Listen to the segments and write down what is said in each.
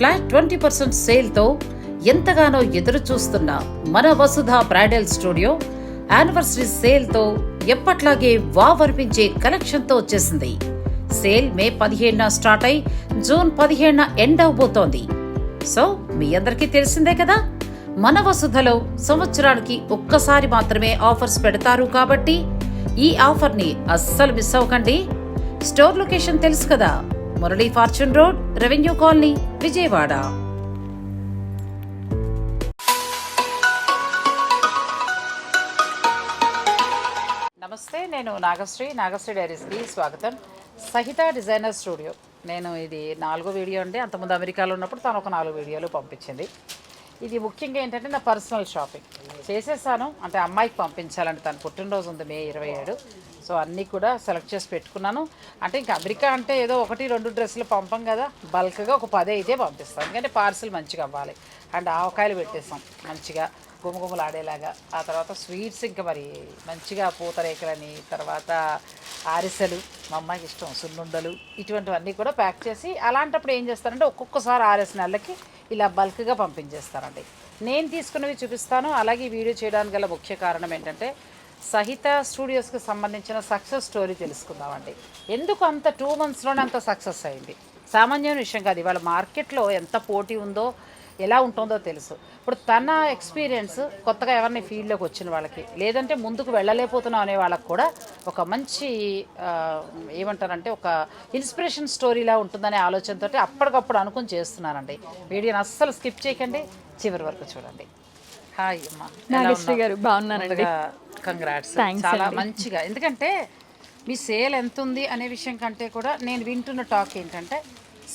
Flat twenty percent సేల్తో ఎంతగానో ఎదురు చూస్తున్న మన వసుధ బ్రైడల్ స్టూడియో యానివర్సరీ సేల్తో ఎప్పట్లాగే వావర్పించే కలెక్షన్తో వచ్చేసింది. సేల్ మే పదిహేడున స్టార్ట్ అయి జూన్ పదిహేడున ఎండ్ అవబోతోంది. సో మీ అందరికీ తెలిసిందే కదా? మన వసుధలో సంవత్సరానికి ఒక్కసారి మాత్రమే ఆఫర్స్ పెడతారు కాబట్టి ఈ ఆఫర్ని అస్సలు మిస్ అవ్వకండి. స్టోర్ లొకేషన్ తెలుసు కదా? Murali fortune road revenue colony Vijayawada. నమస్తే నేను నాగశ్రీ నాగశ్రీ డైరీస్కి స్వాగతం. సహిత డిజైనర్ స్టూడియో. నేను ఇది నాలుగో వీడియో అండి. అంతకుముందు అమెరికాలో ఉన్నప్పుడు తను ఒక నాలుగు వీడియోలు పంపించింది. ఇది ముఖ్యంగా ఏంటంటే నా పర్సనల్ షాపింగ్. చేసేసాను. అంటే అమ్మాయికి పంపించాలంటే తను పుట్టినరోజు ఉంది మే ఇరవై ఏడు. సో అన్నీ కూడా సెలెక్ట్ చేసి పెట్టుకున్నాను. అంటే ఇంకా అమెరికా అంటే ఏదో ఒకటి రెండు డ్రెస్సులు పంపం కదా. బల్క్గా ఒక పదే అయితే పంపిస్తాం. ఎందుకంటే పార్సిల్ మంచిగా అవ్వాలి. అండ్ ఆవకాయలు పెట్టేస్తాం మంచిగా గుమగుమలాడేలాగా ఆ తర్వాత స్వీట్స్ ఇంకా మరి మంచిగా పూతరేకలని తర్వాత ఆరిసెలు మా అమ్మాయికి ఇష్టం సున్నుండలు ఇటువంటివన్నీ కూడా ప్యాక్ చేసి అలాంటప్పుడు ఏం చేస్తారంటే ఒక్కొక్కసారి ఆరేసిన నెలలకి ఇలా బల్క్గా పంపించేస్తారండి. నేను తీసుకున్నవి చూపిస్తాను. అలాగే వీడియో చేయడానికి గల ముఖ్య కారణం ఏంటంటే సహిత స్టూడియోస్కి సంబంధించిన సక్సెస్ స్టోరీ తెలుసుకుందామండి. ఎందుకు అంత టూ మంత్స్లోనే అంత సక్సెస్ అయింది? సామాన్యమైన విషయం కాదు ఇవాళ మార్కెట్లో ఎంత పోటీ ఉందో ఎలా ఉంటుందో తెలుసు. ఇప్పుడు తన ఎక్స్పీరియన్స్ కొత్తగా ఎవరిని ఫీల్డ్లోకి వచ్చిన వాళ్ళకి లేదంటే ముందుకు వెళ్ళలేకపోతున్నాం అనే వాళ్ళకి కూడా ఒక మంచి ఏమంటారంటే ఒక ఇన్స్పిరేషన్ స్టోరీలా ఉంటుందనే ఆలోచనతో అప్పటికప్పుడు అనుకుని చేస్తున్నానండి వీడియోని అస్సలు స్కిప్ చేయకండి చివరి వరకు చూడండి. హాయ్ అమ్మా. నాగశ్రీ గారు బాగున్నానండి కంగ్రాట్స్ చాలా మంచిగా. ఎందుకంటే మీ సేల్ ఎంత ఉంది అనే విషయం కంటే కూడా నేను వింటున్న టాక్ ఏంటంటే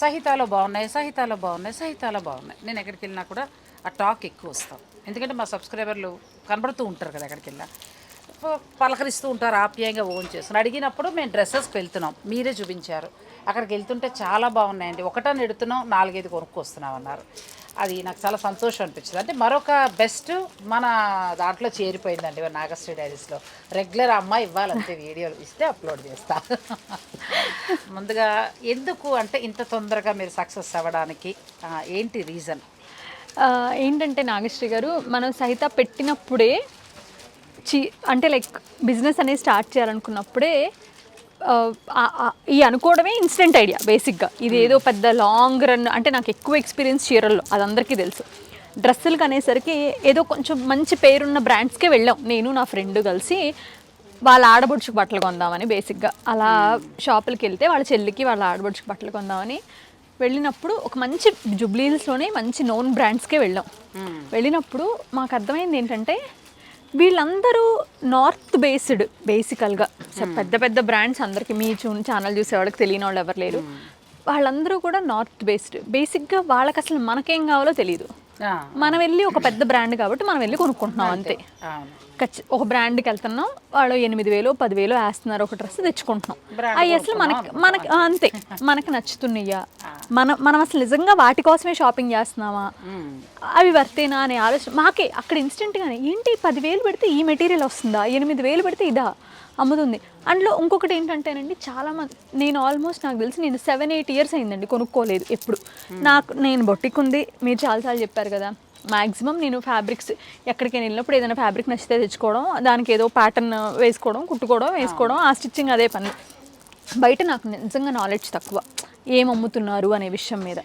సహితాలో బాగున్నాయి సహితాలో బాగున్నాయి సహితాలో బాగున్నాయి. నేను ఎక్కడికి వెళ్ళినా కూడా ఆ టాక్ ఎక్కువ వస్తాం. ఎందుకంటే మా సబ్స్క్రైబర్లు కనబడుతూ ఉంటారు కదా ఎక్కడికి వెళ్ళినా. పలకరిస్తూ ఉంటారు ఆప్యాయంగా ఓన్ చేస్తున్నారు. అడిగినప్పుడు మేము డ్రెస్సెస్కి వెళ్తున్నాం. మీరే చూపించారు. అక్కడికి వెళ్తుంటే చాలా బాగున్నాయండి. ఒకటని ఎడుతున్నాం నాలుగైదు కొనుక్కొస్తున్నాం అన్నారు. అది నాకు చాలా సంతోషం అనిపించింది. అంటే మరొక బెస్ట్ మన దాంట్లో చేరిపోయిందండి నాగశ్రీ డైరీస్లో. రెగ్యులర్ అమ్మాయి ఇవ్వాలంటే వీడియోలు ఇస్తే అప్లోడ్ చేస్తా. ముందుగా ఎందుకు అంటే ఇంత తొందరగా మీరు సక్సెస్ అవ్వడానికి ఏంటి రీజన్? ఏంటంటే నాగశ్రీ గారు మనం సహిత పెట్టినప్పుడే చి అంటే లైక్ బిజినెస్ అనేది స్టార్ట్ చేయాలనుకున్నప్పుడే ఈ అనుకోవడమే ఇన్స్టెంట్ ఐడియా బేసిక్గా ఇది ఏదో పెద్ద లాంగ్ రన్ అంటే నాకు ఎక్కువ ఎక్స్పీరియన్స్ చీరల్లో అది అందరికీ తెలుసు. డ్రెస్సులకు అనేసరికి ఏదో కొంచెం మంచి పేరున్న బ్రాండ్స్కే వెళ్ళాం. నేను నా ఫ్రెండ్ కలిసి వాళ్ళ ఆడబొడుచుకు బట్టలు కొందామని బేసిక్గా అలా షాపులకి వెళ్తే వాళ్ళ చెల్లికి వాళ్ళ ఆడబొడుచుకు బట్టలు కొందామని వెళ్ళినప్పుడు ఒక మంచి జుబ్లీహిల్స్లోనే మంచి నోన్ బ్రాండ్స్కే వెళ్ళాం. వెళ్ళినప్పుడు మాకు అర్థమైంది ఏంటంటే వీళ్ళందరూ నార్త్ బేస్డ్ బేసికల్గా. పెద్ద పెద్ద బ్రాండ్స్ అందరికీ మీ చూ ఛానల్ చూసే వాళ్ళకి తెలియని వాళ్ళు ఎవరు లేరు. వాళ్ళందరూ కూడా నార్త్ బేస్డ్. బేసిక్గా వాళ్ళకి అసలు మనకేం కావాలో తెలియదు మనం వెళ్ళి ఒక పెద్ద బ్రాండ్ కాబట్టి మనం వెళ్ళి కొనుక్కుంటున్నాం అంతే. ఖచ్చి ఒక బ్రాండ్కి వెళ్తున్నాం వాళ్ళు ఎనిమిది వేలు పదివేలు వేస్తున్నారు ఒక డ్రెస్ తెచ్చుకుంటున్నాం. అవి అసలు మనకి మనకి అంతే. మనకి నచ్చుతున్నాయా? మనం మనం అసలు నిజంగా వాటి కోసమే షాపింగ్ చేస్తున్నామా? అవి వర్తేనా అనే ఆలోచన. మాకే అక్కడ ఇన్స్టెంట్గానే ఏంటి పదివేలు పెడితే ఈ మెటీరియల్ వస్తుందా? ఎనిమిది వేలు పెడితే ఇదా? అమ్ముతుంది. అందులో ఇంకొకటి ఏంటంటేనండి చాలా మంది నేను ఆల్మోస్ట్ నాకు తెలిసి నేను సెవెన్ ఎయిట్ ఇయర్స్ అయిందండి కొనుక్కోలేదు ఎప్పుడు. నాకు నేను బొట్టిక్ ఉంది మీరు చాలాసార్లు చెప్పారు కదా మ్యాక్సిమం నేను ఫ్యాబ్రిక్స్ ఎక్కడికి వెళ్ళినప్పుడు ఏదైనా ఫ్యాబ్రిక్ నచ్చితే తెచ్చుకోవడం దానికి ఏదో ప్యాటర్న్ వేసుకోవడం కుట్టుకోవడం వేసుకోవడం ఆ స్టిచ్చింగ్ అదే పని. బయట నాకు నిజంగా నాలెడ్జ్ తక్కువ. ఏం అమ్ముతున్నారు అనే విషయం మీద.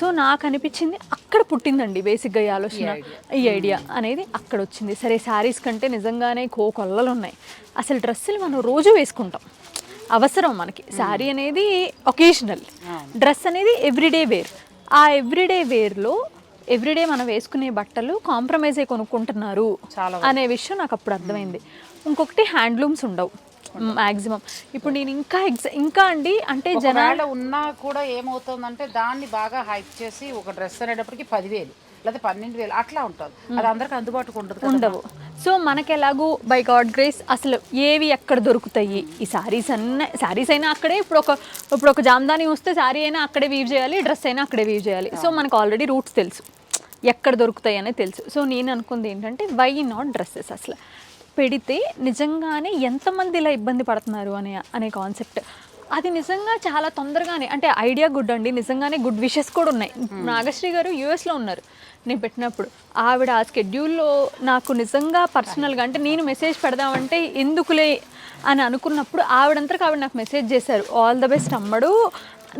సో నాకు అనిపించింది అక్కడ పుట్టిందండి బేసిక్గా ఈ ఆలోచన ఈ ఐడియా. అనేది అక్కడ వచ్చింది. సరే శారీస్ కంటే నిజంగానే కో కొల్లలు ఉన్నాయి. అసలు డ్రెస్సులు మనం రోజు వేసుకుంటాం. అవసరం మనకి. శారీ అనేది ఒకేషనల్. డ్రెస్ అనేది ఎవ్రీడే వేర్. ఆ ఎవ్రీడే వేర్లో ఎవ్రీడే మనం వేసుకునే బట్టలు కాంప్రమైజ్ అయి కొనుక్కుంటున్నారు అనే విషయం నాకు అప్పుడు అర్థమైంది. ఇంకొకటి హ్యాండ్లూమ్స్ ఉండవు. మ్యాక్సిమం ఇప్పుడు నేను ఇంకా ఎగ్జా ఇంకా అండి అంటే జన ఒకవేళ ఉన్నా కూడా ఏమవుతుందంటే దాన్ని బాగా హైప్ చేసి ఒక డ్రెస్ అనేటప్పటికి పదివేలు లేదా పన్నెండు వేలు అట్లా ఉంటుంది. అది అందరికి అందుబాటుకు ఉండదు. ఉండవు. సో మనకి ఎలాగూ బై గాడ్ గ్రేస్ అసలు ఏవి ఎక్కడ దొరుకుతాయి? ఈ శారీస్ అన్న శారీస్ అయినా అక్కడే ఇప్పుడు ఒక ఇప్పుడు ఒక జామ్దాని వస్తే శారీ అయినా అక్కడే వీవ్ చేయాలి డ్రెస్ అయినా అక్కడే వీవ్ చేయాలి. సో మనకు ఆల్రెడీ రూట్స్ తెలుసు. ఎక్కడ దొరుకుతాయి అనేది తెలుసు. సో నేను అనుకుంది ఏంటంటే వై నాట్ డ్రెస్సెస్ అసలు? పెడితే నిజంగానే ఎంతమంది ఇలా ఇబ్బంది పడుతున్నారు అనే అనే కాన్సెప్ట్ అది నిజంగా చాలా తొందరగానే అంటే ఐడియా గుడ్ అండి. నిజంగానే గుడ్ విషెస్ కూడా ఉన్నాయి. నాగశ్రీ గారు యూఎస్లో ఉన్నారు. నేను పెట్టినప్పుడు ఆవిడ ఆ స్కెడ్యూల్లో నాకు నిజంగా పర్సనల్గా అంటే నేను మెసేజ్ పెడదామంటే ఎందుకులే అని అనుకున్నప్పుడు ఆవిడంతరకు ఆవిడ నాకు మెసేజ్ చేశారు. ఆల్ ద బెస్ట్ అమ్మడు.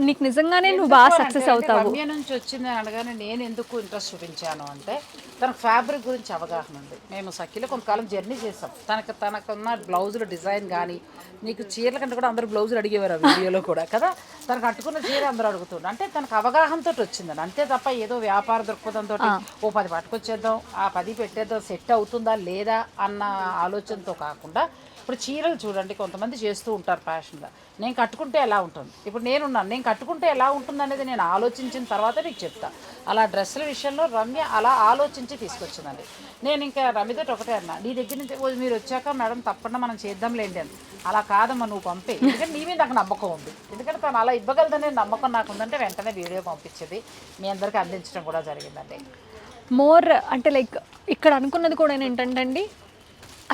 నీకు నిజంగానే నువ్వు బాగా సక్సెస్ అవుతావు. రమ్య నుంచి వచ్చింది అని అనగానే నేను ఎందుకు ఇంట్రెస్ట్ చూపించాను అంటే తన ఫ్యాబ్రిక్ గురించి అవగాహన ఉంది. మేము సఖిలో కొంతకాలం జర్నీ చేసాం తనకు తనకున్న బ్లౌజుల డిజైన్ కానీ నీకు చీరల కంటే కూడా అందరూ బ్లౌజులు అడిగేవారు ఆ వీడియోలో కూడా కదా? తనకు కట్టుకున్న చీర అందరూ అడుగుతుండ్రు అంటే తనకు అవగాహనతో వచ్చిందని అంతే తప్ప ఏదో వ్యాపార దృక్పథంతో ఓ పది పట్టుకొచ్చేద్దాం ఆ పది పెట్టేద్దాం సెట్ అవుతుందా లేదా అన్న ఆలోచనతో కాకుండా ఇప్పుడు చీరలు చూడండి కొంతమంది చేస్తూ ఉంటారు ఫ్యాషన్గా. నేను కట్టుకుంటే ఎలా ఉంటుంది? ఇప్పుడు నేనున్నాను నేను కట్టుకుంటే ఎలా ఉంటుంది అనేది నేను ఆలోచించిన తర్వాత నీకు చెప్తా. అలా డ్రెస్సుల విషయంలో రమ్య అలా ఆలోచించి తీసుకొచ్చిందండి. నేను ఇంకా రమ్యతో ఒకటే అన్నా నీ దగ్గర నుంచి మీరు వచ్చాక మేడం తప్పకుండా మనం చేద్దాంలేండి అని. అలా కాదమ్మా నువ్వు పంపే. ఎందుకంటే నీ మీద నాకు నమ్మకం ఉంది. ఎందుకంటే తను అలా ఇవ్వగలదనే నమ్మకం నాకు ఉందంటే వెంటనే వీడియో పంపించేది మీ అందరికీ అందించడం కూడా జరిగిందండి. మోర్ అంటే లైక్ ఇక్కడ అనుకున్నది కూడా ఏంటంటే అండి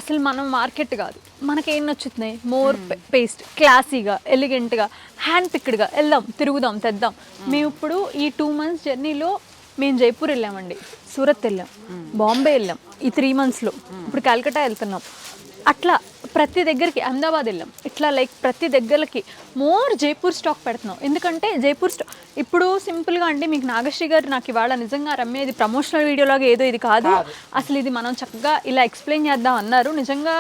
అసలు మనం మార్కెట్ కాదు. మనకేం నచ్చుతున్నాయి మోర్ పేస్ట్ క్లాసీగా ఎలిగెంట్గా హ్యాండ్ పిక్డ్గా వెళ్దాం తిరుగుదాం తెద్దాం. మేము ఇప్పుడు ఈ టూ మంత్స్ జర్నీలో మేము జైపూర్ వెళ్ళామండి. సూరత్ వెళ్ళాం బాంబే వెళ్ళాం ఈ త్రీ మంత్స్లో. ఇప్పుడు కలకటా వెళ్తున్నాం. అట్లా ప్రతి దగ్గరికి అహ్మదాబాద్ వెళ్ళాం. ఇట్లా లైక్ ప్రతి దగ్గరకి మోర్ జైపూర్ స్టాక్ పెడుతున్నాం. ఎందుకంటే జైపూర్ స్టాక్ ఇప్పుడు సింపుల్గా అండి మీకు నాగశ్రీ గారు నాకు ఇవాళ నిజంగా రమ్య ఇది ప్రమోషనల్ వీడియోలాగా ఏదో ఇది కాదు. అసలు ఇది మనం చక్కగా ఇలా ఎక్స్ప్లెయిన్ చేద్దాం అన్నారు. నిజంగా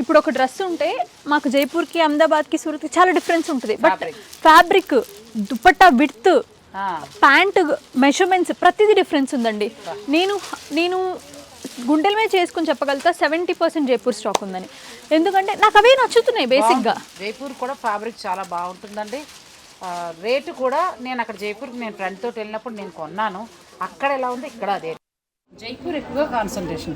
ఇప్పుడు ఒక డ్రెస్ ఉంటే మాకు జైపూర్కి అహ్మదాబాద్కి సూరత్కి చాలా డిఫరెన్స్ ఉంటుంది. But fabric dupatta width pant measurements ప్రతిదీ డిఫరెన్స్ ఉందండి. నేను నేను గుండెల మీద చేసుకొని చెప్పగలుగుతా సెవెంటీ పర్సెంట్ జైపూర్ స్టాక్ ఉందని. ఎందుకంటే నాకు అవే నచ్చుతున్నాయి బేసిక్గా. జైపూర్ కూడా ఫ్యాబ్రిక్ చాలా బాగుంటుందండి. రేటు కూడా నేను అక్కడ జైపూర్కి నేను ఫ్రెండ్ తోటి వెళ్ళినప్పుడు నేను కొన్నాను. అక్కడ ఎలా ఉంది? ఇక్కడ అదే జైపూర్ ఎక్కువగా కాన్సన్ట్రేషన్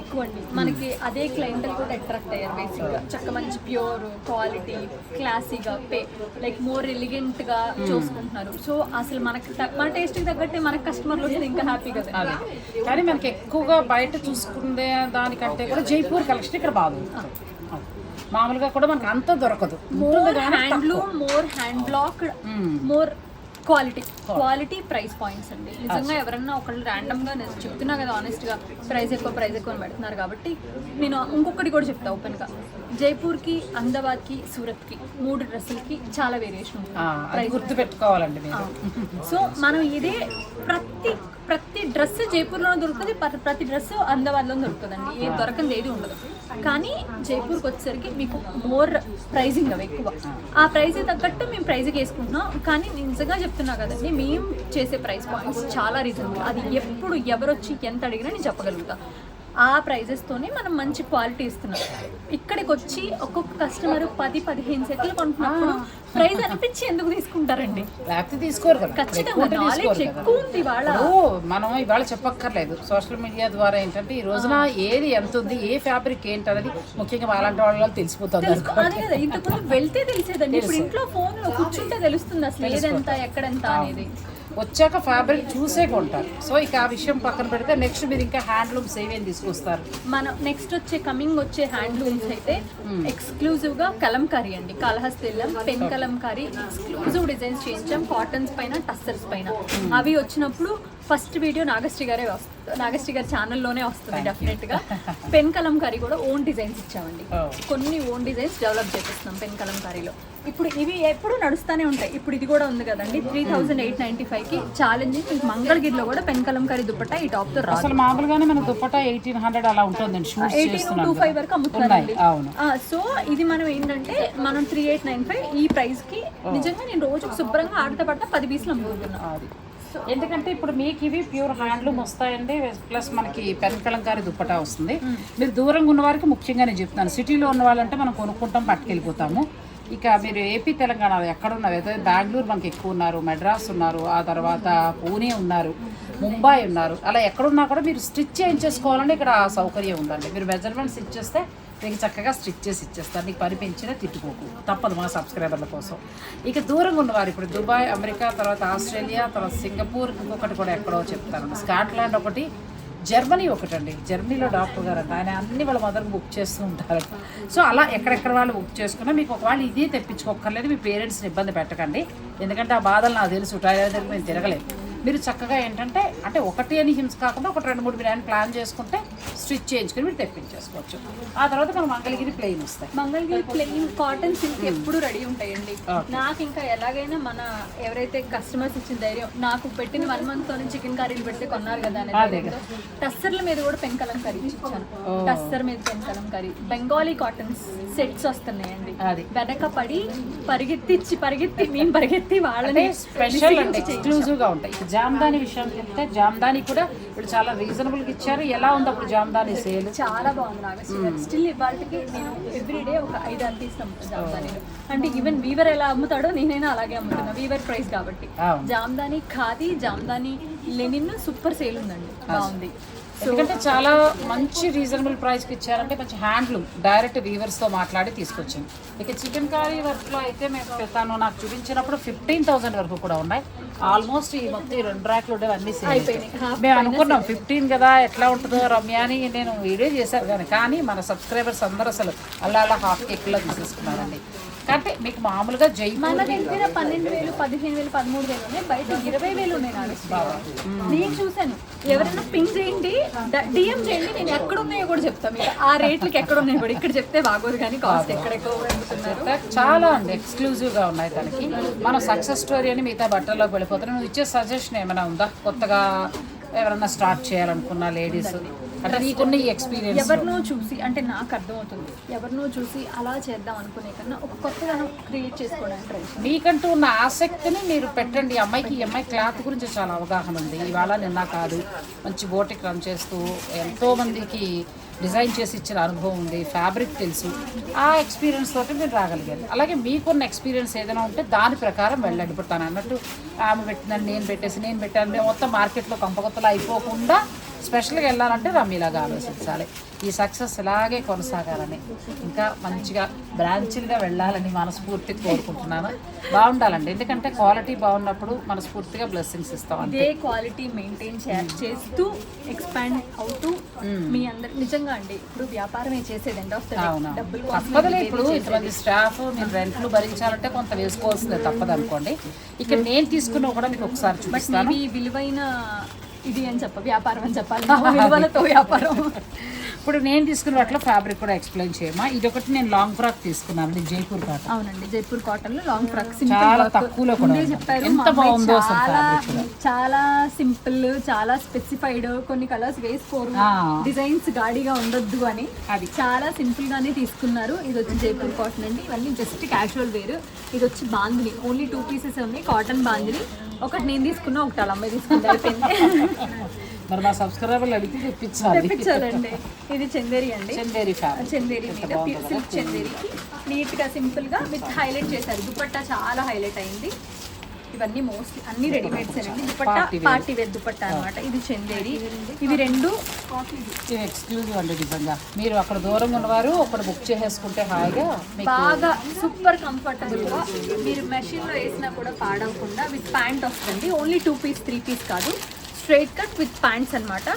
ఎక్కువ అండి మనకి అదే క్లయింట్ కూడా అట్రాక్ట్ అయ్యారు బేసిక్గా చక్క మంచి ప్యూర్ క్వాలిటీ క్లాసీగా పే లైక్ మోర్ ఎలిగెంట్గా చూసుకుంటున్నారు. సో అసలు మనకి మన టేస్ట్కి తగ్గట్టే మనకి కస్టమర్లు వస్తే ఇంకా హ్యాపీ కదా. అదే. కానీ మనకి ఎక్కువగా బయట చూసుకునే దానికంటే కూడా జైపూర్ కలెక్షన్ ఇక్కడ బాగుంది. మామూలుగా కూడా మనకి అంత దొరకదు. More handloom more hand block more quality quality price points అండి. నిజంగా ఎవరన్నా ఒకళ్ళు ర్యాండమ్గా నేను చెప్తున్నా కదా ఆనెస్ట్గా ప్రైస్ ఎక్కువ ప్రైస్ ఎక్కువ అని పెడుతున్నారు కాబట్టి నేను ఇంకొకటి కూడా చెప్తా ఓపెన్గా జైపూర్కి అహ్మదాబాద్కి సూరత్కి మూడు డ్రెస్సులకి చాలా వేరియేషన్ ఉంటుంది. అది గుర్తు పెట్టుకోవాలండి సో మనం ఇదే ప్రతి ప్రతి డ్రెస్ జైపూర్లో దొరుకుతుంది ప్ర- ప్రతి డ్రెస్ అహ్మదాబాద్లో దొరుకుతుందండి. ఏ దొరకంది ఏది ఉండదు. కానీ జైపూర్కి వచ్చేసరికి మీకు మోర్ ప్రైజింగ్ అవి ఎక్కువ. ఆ ప్రైజ్ తగ్గట్టు మేము ప్రైజ్కి వేసుకుంటున్నాం. కానీ నిజంగా చెప్తున్నా కదండి మేము చేసే ప్రైస్ పాయింట్స్ చాలా రీజనబుల్. అది ఎప్పుడు ఎవరు వచ్చి ఎంత అడిగినా నేను చెప్పగలుగుతా. ఆ ప్రైజెస్తోనే మనం మంచి క్వాలిటీ ఇస్తున్నాం. ఇక్కడికి వచ్చి ఒక్కొక్క కస్టమర్ పది పదిహేను సెట్లు కొంటున్నప్పుడు ప్రైస్ అనిపించి ఎందుకు తీసుకుంటారండి? తీసుకోరు కదా. ఖచ్చితంగా ఎక్కువ నాలెడ్జ్ ఉంది వాళ్ళ మనం ఇవాళ చెప్పక్కర్లేదు. సోషల్ మీడియా ద్వారా ఏంటంటే ఈ రోజున ఏది ఎంత ఉంది ఏ ఫ్యాబ్రిక్ ఏంటి అనేది ముఖ్యంగా అలాంటి వాళ్ళ తెలిసిపోతుంది అనుకో. అదే కదా ఇంతకుముందు వెళ్తే తెలిసేదండి. ఇప్పుడు ఇంట్లో ఫోన్లో కూర్చుంటే తెలుస్తుంది అసలు ఏదెంత ఎక్కడెంత అనేది. వచ్చాక ఫ్యాబ్రిక్ చూసే కొంటారు. సో ఇక ఆ విషయం పక్కన పెడితే నెక్స్ట్ మీరు ఇంకా హ్యాండ్లూమ్స్ ఏమేమి తీసుకొస్తారు? మనం నెక్స్ట్ వచ్చే కమింగ్ వచ్చే హ్యాండ్లూమ్స్ అయితే ఎక్స్క్లూజివ్గా కలంకారీ అండి. కాళహస్తి వెళ్ళాం పెన్ కలంకారీ ఎక్స్క్లూజివ్ డిజైన్స్ చేయించాం కాటన్స్ పైన టస్సర్స్ పైన. అవి వచ్చినప్పుడు ఫస్ట్ వీడియో నాగశ్రీ గారే వస్తుంది నాగశ్రీ గారి ఛానల్లోనే వస్తుంది డెఫినెట్గా. పెన్ కలంకారీ కూడా ఓన్ డిజైన్స్ ఇచ్చామండి. Oh. కొన్ని ఓన్ డిజైన్స్ డెవలప్ చేపిస్తున్నాం పెన్ కలంకారీలో ఇప్పుడు ఇవి ఎప్పుడు నడుస్తూనే ఉంటాయి. ఇప్పుడు ఇది కూడా ఉంది కదండి త్రీ థౌసండ్ ఎయిట్ నైన్టీ ఫైవ్కి ఛాలెంజింగ్ మీకు మంగళగిరిలో కూడా పెన్ కలంకారీ దుప్పట్టా ఈ టాప్తో రాదు మామూలుగానే మన దుప్పటా ఎయిటీన్ హండ్రెడ్ అలా ఉంటుందండి షూస్ ఎయిటీన్ టూ ఫైవ్ వరకు అమ్ముతున్నారండి. సో ఇది మనం ఏంటంటే మనం త్రీ ఎయిట్ నైన్ ఫైవ్ ఈ ప్రైస్కి నిజంగా నేను రోజు శుభ్రంగా ఆడతా పడతా పది పీసులు అమ్ముకుంటున్నాను అది. ఎందుకంటే ఇప్పుడు మీకు ఇవి ప్యూర్ హ్యాండ్లూమ్ వస్తాయండి ప్లస్ మనకి పెన్ కలంకారీ దుప్పటా వస్తుంది. మీరు దూరంగా ఉన్న వారికి ముఖ్యంగా నేను చెప్తాను సిటీలో ఉన్న వాళ్ళంటే మనం కొనుక్కుంటాం పట్టుకెళ్ళిపోతాము. ఇక మీరు ఏపీ తెలంగాణ ఎక్కడ ఉన్నారు? అయితే బెంగళూరు మనకి ఎక్కువ ఉన్నారు మెడ్రాస్ ఉన్నారు ఆ తర్వాత పూణే ఉన్నారు ముంబై ఉన్నారు. అలా ఎక్కడున్నా కూడా మీరు స్టిచ్ చేయించేసుకోవాలంటే ఇక్కడ ఆ సౌకర్యం ఉందండి. మీరు మెజర్మెంట్స్ ఇచ్చేస్తే నీకు చక్కగా స్టిచ్ చేసి ఇచ్చేస్తారు నీకు పనిపించినా తిట్టుకోకు. తప్పదు మా సబ్స్క్రైబర్ల కోసం. ఇక దూరంగా ఉన్నవారు ఇప్పుడు దుబాయ్ అమెరికా తర్వాత ఆస్ట్రేలియా తర్వాత సింగపూర్ ఇంకొకటి కూడా ఎక్కడో చెప్తాను. స్కాట్లాండ్ ఒకటి జర్మనీ ఒకటండి. జర్మనీలో డాక్టర్ గారు అంట. ఆయన అన్ని వాళ్ళ మదర్ బుక్ చేస్తూ ఉంటారు. సో అలా ఎక్కడెక్కడ వాళ్ళు బుక్ చేసుకున్నా మీకు ఒకవేళ ఇది తెప్పించుకోక్కర్లేదు మీ పేరెంట్స్ని ఇబ్బంది పెట్టకండి. ఎందుకంటే ఆ బాధలు నాకు తెలుసు. టైలర్ దగ్గర మేము తిరగలేదు. మీరు చక్కగా ఏంటంటే అంటే ఒకటి అని హింస కాకుండా ఒక రెండు మూడు బిర్యానీ ప్లాన్ చేసుకుంటే స్టిచ్ చేయించుకుని మీరు తెప్పించేసుకోవచ్చు. ఆ తర్వాత మనం మంగళగిరి ప్లెయిన్ వస్తాయి. మంగళగిరి ప్లెయిన్ కాటన్ సిల్క్ ఎప్పుడు రెడీ ఉంటాయండి. నాకు ఇంకా ఎలాగైనా మన ఎవరైతే కస్టమర్స్ ఇచ్చిన ధైర్యం నాకు పెట్టిన వన్ మంత్ తోనే చికెన్ కర్రీలు పెడితే కొన్నారు కదా అనే టస్సర్ల మీద కూడా పెంకలం కర్రీ ఇచ్చాను. టస్సర్ మీద పెంకలం కర్రీ బెంగాలీ కాటన్ సెట్స్ వస్తున్నాయండి. అది. వెనక పడి పరిగెత్తిచ్చి పరిగెత్తి మేము పరిగెత్తి వాళ్ళని స్పెషల్ అండ్ ఎక్స్క్లూజివ్గా ఉంటాయి. జామ్దాని విషయం చెప్తే జామ్దాని కూడా ఇప్పుడు చాలా రీజనబుల్గా ఇచ్చారు. ఎలా ఉంది అప్పుడు జామ్దాని సేల్ చాలా బాగుంది స్టిల్ ఇవాళకి నేను ఎవ్రీడే ఒక ఐదు ఆరు జామ్దానీలో అంటే ఈవెన్ వీవర్ ఎలా అమ్ముతాడో నేనైనా అలాగే అమ్ముతున్నా. వీవర్ ప్రైస్ కాబట్టి. Jamdani khadi Jamdani linen super sale ఉందండి. బాగుంది. ఎందుకంటే చాలా మంచి రీజనబుల్ ప్రైస్కి ఇచ్చారంటే మంచి హ్యాండ్లూమ్ డైరెక్ట్ వీవర్స్తో మాట్లాడి తీసుకొచ్చింది ఇక చికెన్ కర్రీ వర్క్లో అయితే మేము తను నాకు చూపించినప్పుడు ఫిఫ్టీన్ థౌసండ్ వరకు కూడా ఉన్నాయి. ఆల్మోస్ట్ ఈ మొత్తం ఈ రెండు ర్యాక్లు ఉండేవి అన్ని మేము అనుకున్నాం ఫిఫ్టీన్ కదా ఎట్లా ఉంటుందో రమ్య అని నేను వీడియో చేశాను కానీ కానీ మన సబ్స్క్రైబర్స్ అందరూ అసలు అలా అలా హాఫ్ కేక్లో తీసేసుకున్నారండి. కాబట్టి మీకు మామూలుగా మన జైపూర్ దగ్గర పన్నెండు వేలు పదిహేను వేలు పదమూడు వేలు ఉన్నాయి. బయట ఇరవై వేలు ఉన్నాయి గారు. నేను చూశాను. ఎవరైనా పింక్ చేయండి. డిఎం చేయండి. నేను ఎక్కడ ఉన్నాయో కూడా చెప్తాను మీకు ఆ రేట్లకి ఎక్కడ ఉన్నాయో కూడా. ఇక్కడ చెప్తే బాగోదు కానీ కాస్ట్ ఎక్కడ ఎక్కువ అమ్ముతున్నారు. చాలా అండి. ఎక్స్క్లూజివ్గా ఉన్నాయి దానికి. మన సక్సెస్ స్టోరీ అని మిగతా బట్టల్లోకి వెళ్ళిపోతున్నాం. నువ్వు ఇచ్చే సజెషన్ ఏమైనా ఉందా? కొత్తగా ఎవరైనా స్టార్ట్ చేయాలనుకున్న లేడీస్ అంటే నీకున్న ఈ ఎక్స్పీరియన్స్ ఎవరినో చూసి అంటే నాకు అర్థమవుతుంది. ఎవరినో చూసి అలా చేద్దాం అనుకునే కన్నా ఒక కొత్తదనం క్రియేట్ చేసుకోవడానికి ట్రై. మీకంటూ ఉన్న ఆసక్తిని మీరు పెట్టండి. ఈ అమ్మాయికి ఈ అమ్మాయి క్లాత్ గురించి చాలా అవగాహన ఉంది. ఇవాళ నిన్న కాదు మంచి బోటిక్ రన్ చేస్తూ ఎంతో మందికి డిజైన్ చేసి ఇచ్చిన అనుభవం ఉంది. ఫ్యాబ్రిక్ తెలుసు. ఆ ఎక్స్పీరియన్స్ తోటి మీరు రాగలిగారు. అలాగే మీకున్న ఎక్స్పీరియన్స్ ఏదైనా ఉంటే దాని ప్రకారం వెళ్ళండి. ఇప్పుడు తను అన్నట్టు ఆమె పెట్టిందని నేను పెట్టేసి నేను పెట్టాను. మొత్తం మార్కెట్లో కంపకొత్తలు అయిపోకుండా స్పెషల్గా వెళ్ళాలంటే రమ్మీలాగా ఆలోచించాలి. ఈ సక్సెస్ ఇలాగే కొనసాగాలని. ఇంకా మంచిగా బ్రాంచ్లుగా వెళ్ళాలని మనస్ఫూర్తిగా కోరుకుంటున్నాను. బాగుండాలండి. ఎందుకంటే క్వాలిటీ బాగున్నప్పుడు మనస్ఫూర్తిగా బ్లెస్సింగ్స్ ఇస్తాం అంతే. ఇదే క్వాలిటీ మెయింటైన్ చేస్తూ ఎక్స్పాండ్ అవుతూ మీ అందరు నిజంగా అండి. ఇప్పుడు వ్యాపారమే చేసేది ఎండ్ ఆఫ్ తప్పదులే ఇప్పుడు. ఇంతమంది స్టాఫ్ మీరు రెంట్లు భరించాలంటే కొంత వేసుకోవాల్సిందే తప్పదు అనుకోండి ఇక్కడ నేను తీసుకున్న కూడా మీకు ఒకసారి బట్ చూపిస్తాను. విలువైన ఇది అని చెప్ప వ్యాపారం అని చెప్పాలి. విలువలతో వ్యాపారం. ఇప్పుడు నేను తీసుకున్న వాటిలో ఫ్యాబ్రిక్ కూడా ఎక్స్ప్లెయిన్ చేయమా? ఇది ఒకటి నేను లాంగ్ ఫ్రాక్ తీసుకున్నాను ఇది జైపూర్ కాటన్ అవునండి జైపూర్ కాటన్లో లాంగ్ ఫ్రాక్ చాలా తక్కువలో కూడా. చెప్పారు ఎంత బాగుందో చాలా. చాలా సింపుల్ చాలా స్పెసిఫైడ్ కొన్ని కలర్స్ వేసుకోరు. డిజైన్స్ గాడిగా ఉండొద్దు అని అది. చాలా సింపుల్ గానే తీసుకున్నారు. ఇది వచ్చి జైపూర్ కాటన్ అండి. ఇవన్నీ జస్ట్ క్యాజువల్ వేర్ ఇది వచ్చి బాందిని ఓన్లీ టూ పీసెస్ ఉన్నాయి కాటన్ బాందిని ఒకటి నేను తీసుకున్నా ఒకటి వాళ్ళ అమ్మాయి అయిపోయింది. మరి మా సబ్స్క్రైబర్లు అడిగి తెప్పించాలి. తెప్పించాలండి. ఇది చందేరి అండి. చందేరి చందేరి మీద సిల్క్ చందేరికి నీట్గా సింపుల్గా విత్ హైలైట్ చేశారు. దుపట్టా చాలా హైలైట్ అయింది. ఇవన్నీ మోస్ట్లీ అన్ని రెడీమేడ్స్ అండి. Dupatta Party wear. Party wear dupatta అన్నమాట. ఇది చందేరి ఇవి రెండు ఇది ఎక్స్క్లూజివ్ అండి నిజంగా. మీరు అక్కడ దూరంగా ఉన్నవారు ఒకటి బుక్ చేసేసుకుంటే హాయిగా మీకు బాగా సూపర్ కంఫర్టబుల్గా మీరు మెషిన్లో వేసినా కూడా పాడవకుండా విత్ ప్యాంట్ వస్తుంది. Only two piece three piece కాదు. స్ట్రైట్ కట్ విత్ ప్యాంట్స్ అన్నమాట.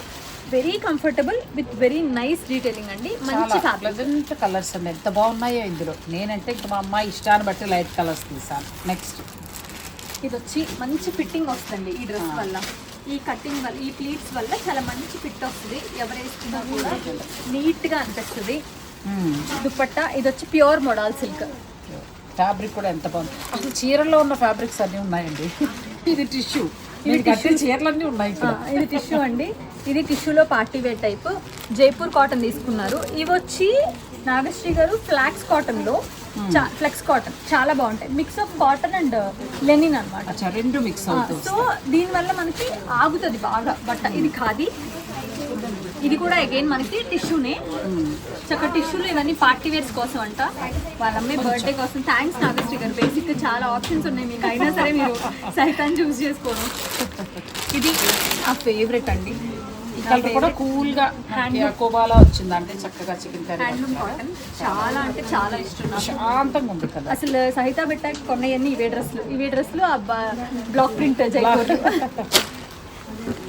Very comfortable with very nice detailing అండి. మంచి ప్లెజెంట్ కలర్స్ అండి. ఎంత బాగున్నాయో ఇందులో. నేనంటే ఇంకా మా అమ్మాయి ఇష్టాన్ని బట్టి లైట్ కలర్స్ తీసాను. నెక్స్ట్ ఇది వచ్చి మంచి ఫిట్టింగ్ వస్తుంది ఈ డ్రెస్ వల్ల. ఈ కటింగ్ వల్ల ఈ ప్లీట్స్ వల్ల చాలా మంచి ఫిట్ వస్తుంది. ఎవరు వేసుకున్నా కూడా నీట్గా అనిపిస్తుంది. దుపట్టా ఇది వచ్చి ప్యూర్ మోడల్ సిల్క్. ఫ్యాబ్రిక్ కూడా ఎంత బాగుంది. అసలు చీరల్లో ఉన్న ఫ్యాబ్రిక్స్ అన్నీ ఉన్నాయండి. ఇది టిష్యూ. చీరలన్నీ ఉన్నాయి ఇది టిష్యూ అండి. ఇది టిష్యూలో party wear type. Jaipur cotton తీసుకున్నారు. ఇవి వచ్చి నాగశ్రీ గారు ఫ్లాక్స్ కాటన్లో ఫ్లెక్స్ కాటన్ చాలా బాగుంటాయి. Mix of cotton and linen అన్నమాట. అచ్చా రెండు మిక్స్ సో దీనివల్ల మనకి ఆగుతుంది బాగా బట్ట ఇది ఖాదీ. ఇది కూడా అగైన్ మనకి టిష్యూనే చక్క టిష్యూలు ఇవన్నీ పార్టీ వేర్స్ కోసం అంట. వాళ్ళ అమ్మాయి బర్త్డే కోసం. థ్యాంక్స్ నాగశ్రీ గారు. బేసిక్ చాలా ఆప్షన్స్ ఉన్నాయి మీకు. అయినా సరే మీరు సైతాన్ని చూస్ చేసుకోవడం ఇది ఆ ఫేవరెట్ అండి. కలర్ కూడా కూల్గా కోబాలా వచ్చింది. అంటే చక్కగా చికెన్ కర్రీ చాలా అంటే చాలా ఇష్టం శాంతంగా ఉంది కదా అసలు సహిత పెట్టాక కొన్నాయన్నీ ఇవే డ్రెస్లు ఇవే డ్రెస్లు బ్లాక్ ప్రింట్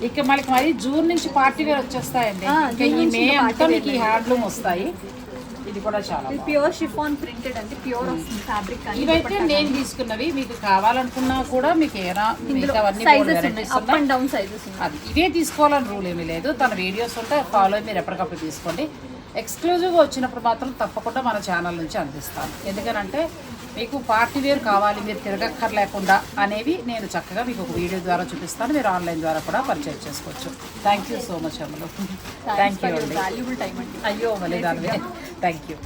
ఇక మనకి మరి జూన్ నుంచి పార్టీ వేర్ వచ్చేస్తాయండి. ఇంకా ఈ మే అంతా మీకు ఈ హ్యాండ్లూమ్ వస్తాయి. ఇది కూడా చాలా. ప్యూర్ షిఫాన్ ప్రింటెడ్ అంటే ప్యూర్ వస్తుంది ఫ్యాబ్రిక్ ఇవైతే నేను తీసుకున్నవి మీకు కావాలనుకున్నా కూడా మీకు ఏనా అప్. అండ్ డౌన్ సైజెస్ అది ఇవే తీసుకోవాలని రూల్ ఏమీ లేదు. తన వీడియోస్ ఉంటే ఫాలో అయ్యి మీరు ఎప్పటికప్పుడు తీసుకోండి. ఎక్స్క్లూజివ్గా వచ్చినప్పుడు మాత్రం తప్పకుండా మన ఛానల్ నుంచి అందిస్తాను. ఎందుకనంటే మీకు పార్టీ వేర్ కావాలి మీరు తిరగక్కర్ లేకుండా అనేవి నేను చక్కగా మీకు ఒక వీడియో ద్వారా చూపిస్తాను. మీరు ఆన్లైన్ ద్వారా కూడా పర్చేజ్ చేసుకోవచ్చు. థ్యాంక్ యూ సో మచ్ అమ్మలు థ్యాంక్ యూ అండి. అయ్యో మళ్ళీ దాని థ్యాంక్ యూ